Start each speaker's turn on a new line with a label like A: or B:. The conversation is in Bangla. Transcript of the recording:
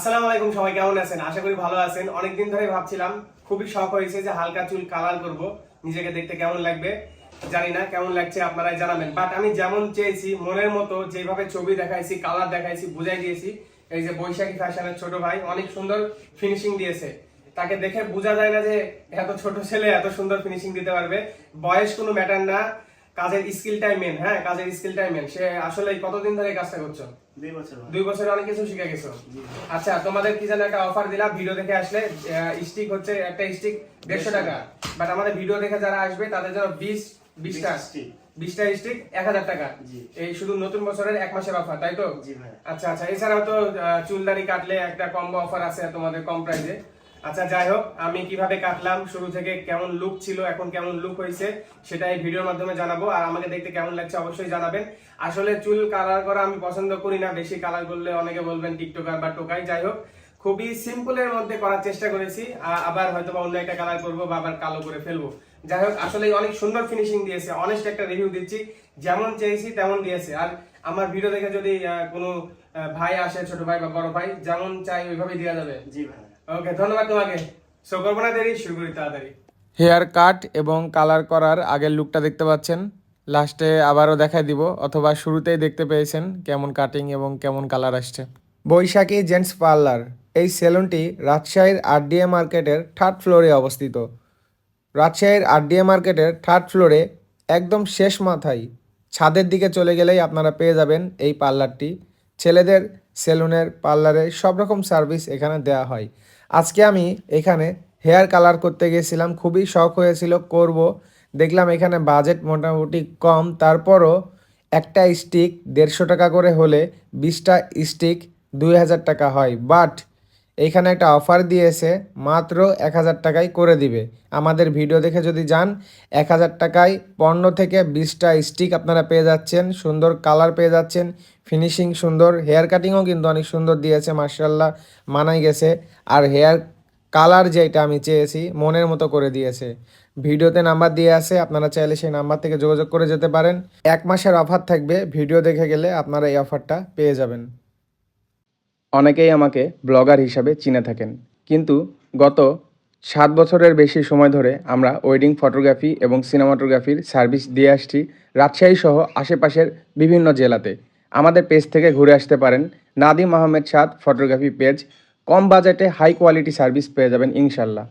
A: আসসালামু আলাইকুম, সবাই কেমন আছেন? আশা করি ভালো আছেন। অনেকদিন ধরে ভাবছিলাম, খুবই শখ হয়েছে যে হালকা চুল কালার করব। নিজেকে দেখতে কেমন লাগবে জানি না, কেমন লাগছে আপনারাই জানাবেন। বাট আমি যেমন চেয়েছি, মনের মতো যেভাবে ছবি দেখাইছি, কালার দেখাইছি, বুঝাই দিয়েছি, এই যে বৈশাখী ফ্যাশনের ছোট ভাই, অনেক সুন্দর ফিনিশিং দিয়েছে। তাকে দেখে বোঝা যায় না যে এত ছোট ছেলে এত সুন্দর ফিনিশিং দিতে পারবে। বয়স কোনো ম্যাটার না। কাজের স্কিলটাই মেন হ্যাঁ? কাজের স্কিলটাই মেন সে আসলে কতদিন ধরে কাজটা করছ?
B: দুই বছর
A: দুই বছরে অনেক কিছু শিখে গেছো? আচ্ছা তোমাদের কি যেন একটা অফার দিলা ভিডিও দেখে আসলে স্টিক হচ্ছে একটা স্টিক দেড়শো টাকা। বাট আমাদের ভিডিও দেখে যারা আসবে তাদের জন্য বিশ বিশটা
B: 20 stick।
A: বিশটা স্টিক এক হাজার টাকা। এই শুধু নতুন বছরের এক মাসের অফার তাই তো? আচ্ছা আচ্ছা এছাড়াও তো চুলদারি কাটলে একটা কম্বো অফার আছে তোমাদের কম প্রাইসে আচ্ছা যাই হোক, আমি কীভাবে কাটলাম, শুরু থেকে কেমন লুক ছিল, এখন কেমন লুক হয়েছে সেটা এই ভিডিওর মাধ্যমে জানাব, আর আমাকে দেখতে কেমন লাগছে অবশ্যই জানাবেন। আসলে চুল কালার করা আমি পছন্দ করি না, বেশি কালার করলে অনেকে বলবেন টিকটকার বা টোকাই, যাই হোক, খুবই সিম্পলের মধ্যে করার চেষ্টা করেছি আবার হয়তো বা অন্য একটা কালার করব বা আবার কালো করে ফেলব। যাই হোক, আসলে অনেক সুন্দর ফিনিশিং দিয়েছে অনেস্ট একটা রিভিউ দিচ্ছি, যেমন চেয়েছি তেমন দিয়েছে, আর আমার ভিডিও দেখে যদি কোনো ভাই আসে, ছোট ভাই বা বড় ভাই, যেমন চাই ওইভাবেই দেওয়া যাবে।
B: জি ভাই।
A: ওকে ধন্যবাদ তোমাকে। সো করব না দেরি শুরু করি তাড়াতাড়ি।
C: হেয়ার কাট এবং কালার করার আগের লুকটা দেখতে পাচ্ছেন। লাস্টে আবারও দেখাই দিব অথবা শুরুতেই দেখতে পেয়েছেন কেমন কাটিং এবং কেমন কালার আসছে। বৈশাখী জেন্টস পার্লার এই সেলুনটি রাজশাহীর আরডিএ মার্কেটের থার্ড ফ্লোরে অবস্থিত। রাজশাহীর আরডিএ মার্কেটের থার্ড ফ্লোরে একদম শেষ মাথায় ছাদের দিকে চলে গেলেই আপনারা পেয়ে যাবেন এই পার্লারটি। ছেলেদের সেলুনের পার্লারে সব রকম সার্ভিস এখানে দেওয়া হয়। আজকে আমি এখানে হেয়ার কালার করতে গেছিলাম, খুবই শখ হয়েছিল, করব। দেখলাম এখানে বাজেট মোটামুটি কম, তারপরও একটা স্টিক দেড়শো টাকা করে হলে বিশটা স্টিক দুই হাজার টাকা হয়। বাট এইখানে একটা অফার দিয়েছে, মাত্র এক হাজার টাকায় করে দিবে। আমাদের ভিডিও দেখে যদি যান, এক হাজার টাকায় পনেরো থেকে বিশটা স্টিক আপনারা পেয়ে যাচ্ছেন, সুন্দর কালার পেয়ে যাচ্ছেন ফিনিশিং সুন্দর হেয়ার কাটিংও কিন্তু অনেক সুন্দর দিয়েছে মার্শাল্লাহ মানাই গেছে। আর হেয়ার কালার যেটা আমি চেয়েছি, মনের মতো করে দিয়েছে। ভিডিওতে নাম্বার দিয়ে আছে, আপনারা চাইলে সেই নাম্বার থেকে যোগাযোগ করে যেতে পারেন। এক মাসের অফার থাকবে ভিডিও দেখে গেলে আপনারা এই অফারটা পেয়ে যাবেন। অনেকেই আমাকে ব্লগার হিসাবে চিনে থাকেন। কিন্তু গত সাত বছরের বেশি সময় ধরে আমরা ওয়েডিং ফটোগ্রাফি এবং সিনেমাটোগ্রাফির সার্ভিস দিয়ে আসছি রাজশাহী সহ আশেপাশের বিভিন্ন জেলাতে। আমাদের পেজ থেকে ঘুরে আসতে পারেন নাদিম আহমেদ সাদ ফটোগ্রাফি পেজ। কম বাজেটে হাই কোয়ালিটি সার্ভিস পেয়ে যাবেন ইনশাল্লাহ।